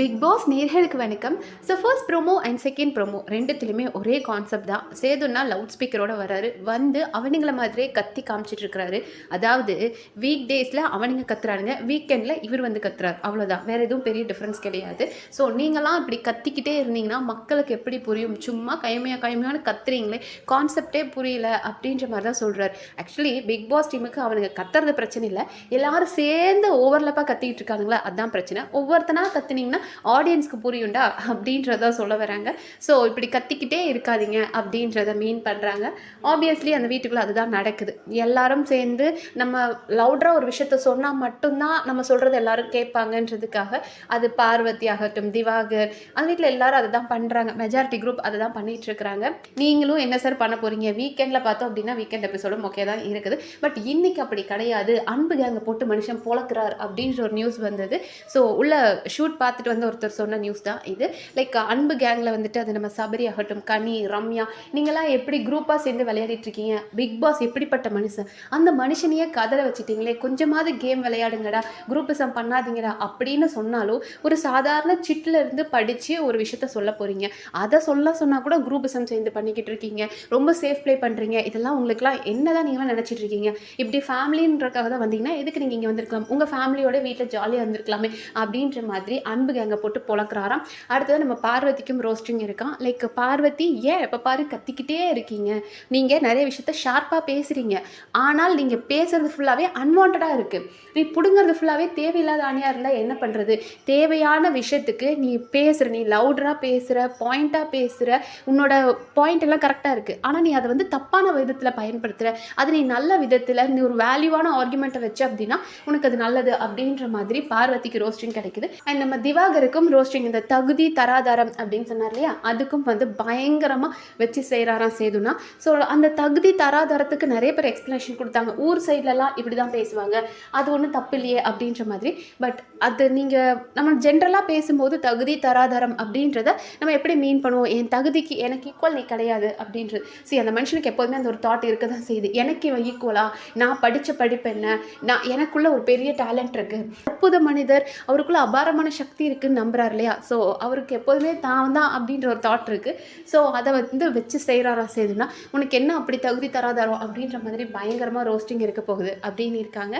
Big Boss நேர்களுக்கு வணக்கம். So first promo and second promo ரெண்டுத்துலையுமே ஒரே கான்செப்ட் தான். சேதுன்னா லவுட் ஸ்பீக்கரோட வராரு. வந்து அவனுங்கள மாதிரியே கத்தி காமிச்சிட்டு இருக்கிறாரு. அதாவது வீக் டேஸில் அவனுங்க கத்துறானுங்க. வீக்கெண்டில் இவர் வந்து கத்துறாரு. அவ்வளோதான் வேறு எதுவும் பெரிய டிஃப்ரென்ஸ் கிடையாது. ஸோ நீங்களாம் இப்படி கத்திக்கிட்டே இருந்தீங்கன்னா மக்களுக்கு எப்படி புரியும்? சும்மா கைமையாக கைமையான கத்துறீங்களே. கான்செப்டே புரியல அப்படின்ற மாதிரி தான் சொல்கிறார் ஆக்சுவலி பிக் பாஸ் டீமுக்கு அவனுங்க கத்துறது பிரச்சனை இல்லை. எல்லாரும் சேர்ந்து ஓவர்லப்பாக கத்திக்கிட்டு இருக்காங்களா அதான் பிரச்சனை. ஒவ்வொருத்தனாக கத்துனீங்கன்னா ஆடியன்ஸ்க்கு புரியுண்டா? அப்படின்றத சொல்ல வராங்க. ஸோ இப்படி கத்திக்கிட்டே இருக்காதீங்க அப்படின்றத மீன் பண்ணுறாங்க ஆப்வியஸ்லி அந்த வீட்டுக்குள்ளே அதுதான் நடக்குது. எல்லாரும் சேர்ந்து நம்ம லவுடராக ஒரு விஷயத்த சொன்னால் மட்டும்தான் நம்ம சொல்கிறது எல்லாரும் கேட்பாங்கன்றதுக்காக அது பார்வதி ஆகட்டும் திவாகர் அந்த வீட்டில் எல்லாரும் அதை தான் பண்ணுறாங்க மெஜாரிட்டி குரூப் அதை தான் பண்ணிட்டு இருக்கிறாங்க. நீங்களும் என்ன சார் பண்ண போகிறீங்க வீக்கெண்டில் பார்த்தோம் அப்படின்னா வீக்கெண்ட் எபிசோடும் ஓகே தான் இருக்குது. பட் இன்னைக்கு அப்படி கிடையாது. அன்பு கேங்க போட்டு மனுஷன் பொழக்கிறார் அப்படின்ற ஒரு நியூஸ் வந்தது. ஸோ உள்ள ஷூட் பார்த்துட்டு வந்து ஒருத்தர் சொன்ன நியூஸ் தான் இது. லைக் அன்பு கேங்கில் வந்துட்டு அது நம்ம சபரி ஆகட்டும் கனி ரம்யா நீங்களாம் எப்படி குரூப்பாக சேர்ந்து விளையாடிட்டு இருக்கீங்க? பிக் பாஸ் எப்படிப்பட்ட மனுஷன்? அந்த மனுஷனையே கதற வச்சுட்டீங்களே கொஞ்சமாவது கேம் விளையாடுங்கடா குரூப்பிசம் பண்ணாதீங்கடா அப்படின்னு சொன்னாலும் ஒரு சாதாரண சிட்டில் இருந்து படித்து ஒரு விஷயத்த சொல்ல போகிறீங்க அதை சொல்ல சொன்னால் கூட குரூப்பிசம் சேர்ந்து பண்ணிக்கிட்டு இருக்கீங்க. ரொம்ப சேஃப் ப்ளே பண்ணுறீங்க இதெல்லாம் உங்களுக்குலாம் என்னதான் நீங்களாம் நினச்சிட்டு இருக்கீங்க? இப்படி ஃபேமிலின்றக்காக தான் வந்தீங்கன்னா எதுக்கு நீங்கள் இங்கே வந்திருக்கலாம்? உங்கள் ஃபேமிலியோட வீட்டில் ஜாலியாக இருந்திருக்கலாமே அப்படின்ற மாதிரி அன்பு கேங்க போட்டு பொழக்கிறாராம். அடுத்தது நம்ம பார்வதிக்கும் ரோஸ்டிங் இருக்கான் லைக் பார்வதி ஏன் எப்போ பாரு கத்திக்கிட்டே இருக்கீங்க. நீங்கள் நிறைய விஷயத்த ஷார்ப்பாக பேசுகிறீங்க ஆனால் நீங்கள் பேசுறது ஃபுல்லாகவே அன்வான்டாக இருக்குது நீ பிடுங்கிறது ஃபுல்லாகவே தேவையில்லாத அணியாக இருந்தால் என்ன பண்ணுறது தேவையான விஷயத்துக்கு நீ பேசுகிற நீ லவுடராக பேசுகிற பாயிண்ட்டாக பேசுகிற உன்னோட பாயிண்ட் எல்லாம் கரெக்டாக இருக்குது ஆனால் நீ அதை வந்து தப்பான விதத்தில் பயன்படுத்துகிற அது நீ நல்ல விதத்தில் நீ ஒரு வேல்யூவான ஆர்குமெண்ட்டை வச்ச அப்படின்னா உனக்கு அது நல்லது. அப்படின்ற மாதிரி பார்வதிக்கு ரோஸ்டிங் கிடைக்குது. அண்ட் நம்ம திவாகருக்கும் ரோஸ்டிங் இந்த தகுதி தராதாரம் அப்படின்னு சொன்னார் இல்லையா? அதுக்கும் வந்து பயங்கரமாக வச்சு செய்கிறாராம் சேதுனா. ஸோ அந்த தகுதி தராதாரத்துக்கு நிறைய பேர் எக்ஸ்ப்ளனேஷன் கொடுத்தாங்க. ஊர் சைட்லலாம் இப்படி தான் பேசுவாங்க. அது ஒன்றும் தப்பு இல்லையே அப்படின்ற மாதிரி. பட் அது நீங்கள் நம்ம ஜென்ரலாக பேசும்போது தகுதி தராதாரம் அப்படின்றத நம்ம எப்படி மீன் பண்ணுவோம்? என் தகுதிக்கு எனக்கு ஈக்குவல் நீ கிடையாது அப்படின்றது. சரி அந்த மனுஷனுக்கு எப்போதுமே அந்த ஒரு தாட் இருக்க தான் செய்யுது. எனக்கு இவன் ஈக்குவலாக நான் படித்த படிப்பு என்ன? நான் எனக்குள்ளே ஒரு பெரிய டேலண்ட் இருக்குது அற்புத மனிதர் அவருக்குள்ளே அபாரமான சக்தி இருக்குது இருக்குன்னு நம்புறாரு இல்லையா? ஸோ அவருக்கு எப்போதுமே தான் தான் அப்படின்ற ஒரு தாட் இருக்குது ஸோ அதை வந்து வச்சு செய்கிறாரா சேதுனா உனக்கு என்ன அப்படி தகுதி தராதாரோ அப்படின்ற மாதிரி பயங்கரமாக ரோஸ்டிங் இருக்க போகுது அப்படின்னு இருக்காங்க.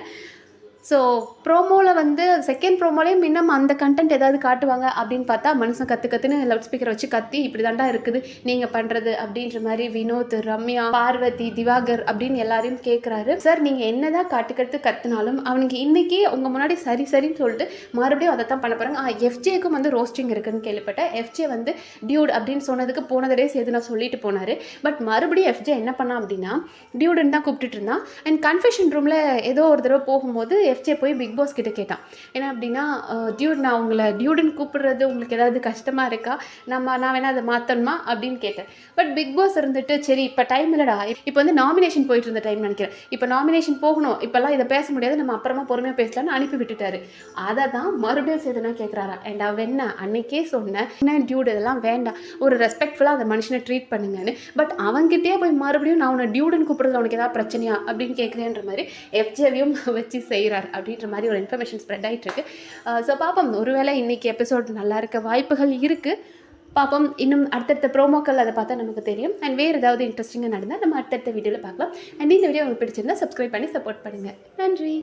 ஸோ ப்ரோமோவில் வந்து செகண்ட் ப்ரோமோலேயும் இன்னும் அந்த கண்டென்ட் ஏதாவது காட்டுவாங்க அப்படின்னு பார்த்தா மனுஷன் கற்று கற்றுன்னு லவுட் ஸ்பீக்கர் வச்சு கத்தி இப்படி தாண்டா இருக்குது நீங்கள் பண்ணுறது அப்படின்ற மாதிரி வினோத் ரம்யா பார்வதி திவாகர் அப்படின்னு எல்லாரையும் கேட்குறாரு சார் நீங்கள் என்னதான் காட்டுக்கிறது கத்துனாலும் அவனுக்கு இன்றைக்கி உங்கள் முன்னாடி சரி சரின்னு சொல்லிட்டு மறுபடியும் அதை தான் பண்ண போகிறாங்க எஃப்ஜேக்கும் வந்து ரோஸ்டிங் இருக்குன்னு கேள்விப்பட்டேன். எஃப்ஜே வந்து டியூட் அப்படின்னு சொன்னதுக்கு போன தடவை சேர்த்து நான் சொல்லிட்டு போனார். பட் மறுபடியும் எஃப்ஜே என்ன பண்ணான் அப்படின்னா டியூடுன்னு தான் கூப்பிட்டுட்டு இருந்தான். அண்ட் கன்ஃபெஷன் ரூமில் ஏதோ ஒரு தடவை போகும்போது எஃப்ஜே போய் பிக் பாஸ் கிட்ட கேட்டான். ஏன்னா அப்படின்னா டியூட் நான் உங்களை டியூடுன்னு கூப்பிடுறது உங்களுக்கு ஏதாவது கஷ்டமாக இருக்கா? நம்ம நான் வேணால் அதை மாற்றணுமா அப்படின்னு கேட்டேன். பட் பிக் பாஸ் இருந்துட்டு சரி இப்போ டைம் இல்லைடா. இப்போ வந்து நாமினேஷன் போயிட்டு இருந்த டைம் நினைக்கிறேன். இப்போ நாமினேஷன் போகணும். இப்போல்லாம் இதை பேச முடியாது. நம்ம அப்புறமா பொறுமையாக பேசலாம்னு அனுப்பி விட்டுட்டாரு. அதை தான் மறுபடியும் சேதுனா கேட்குறாரா அண்ட் அவ என்ன அன்னைக்கே சொன்னேன் என்ன டியூட் இதெல்லாம் வேண்டாம். ஒரு ரெஸ்பெக்ட்ஃபுல்லாக அந்த மனுஷனை ட்ரீட் பண்ணுங்கன்னு. பட் அவங்ககிட்டயே போய் மறுபடியும் நான் உன்னை டியூடுன்னு கூப்பிடுறது உனக்கு ஏதாவது பிரச்சனையா? அப்படின்னு கேட்குறேன்ற மாதிரி எஃப்ஜேவியும் வச்சு செய்கிறார் அப்படின்ற மாதிரி ஒரு இன்ஃபர்மேஷன் ஸ்ப்ரெட் ஆகிட்டு இருக்கு ஸோ பார்ப்போம் ஒருவேளை இன்னைக்கு எபிசோட் நல்லா இருக்க வாய்ப்புகள் இருக்குது பார்ப்போம் இன்னும் அடுத்தடுத்த ப்ரோமோக்கள் அதை பார்த்தா நமக்கு தெரியும். அண்ட் வேறு ஏதாவது இன்ட்ரெஸ்டிங்காக நடந்தால் நம்ம அடுத்தடுத்த வீடியோவில் பார்க்கலாம். அண்ட் இந்த வீடியோ உங்களுக்கு பிடிச்சிருந்தா சப்ஸ்கிரைப் பண்ணி சப்போர்ட் பண்ணுங்கள் நன்றி.